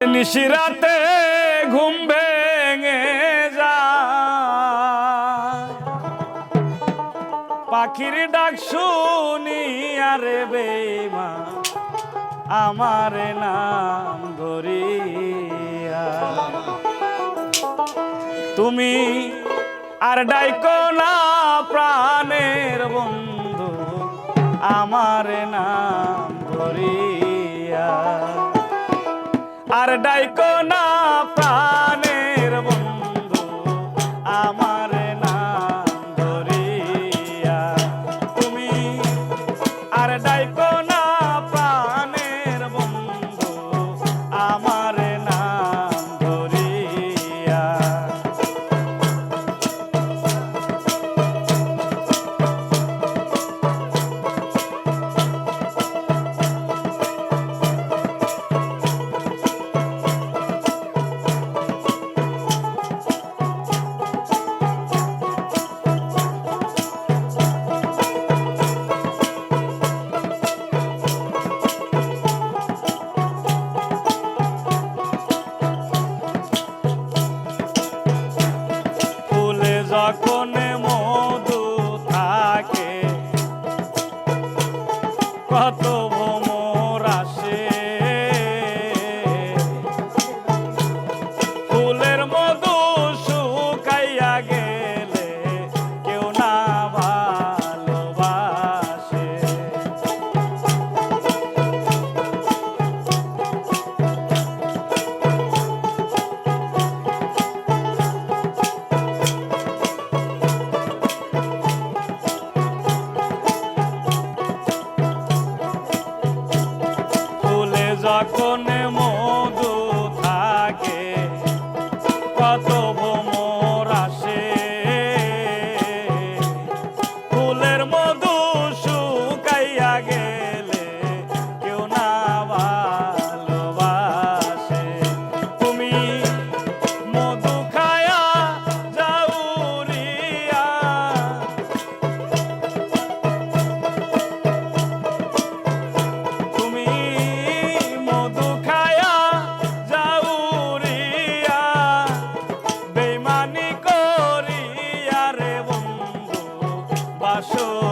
নিশিরাতে ঘুম ভেঙে যায়। পাখির ডাক শুনি, আরে বেমা আমার নাম ধরিয়া। তুমি আর ডাইকো না, প্রাণের বন্ধু, আমার নাম ধরিয়া। আর ডাইকো না প্রাণের quatro. for now show.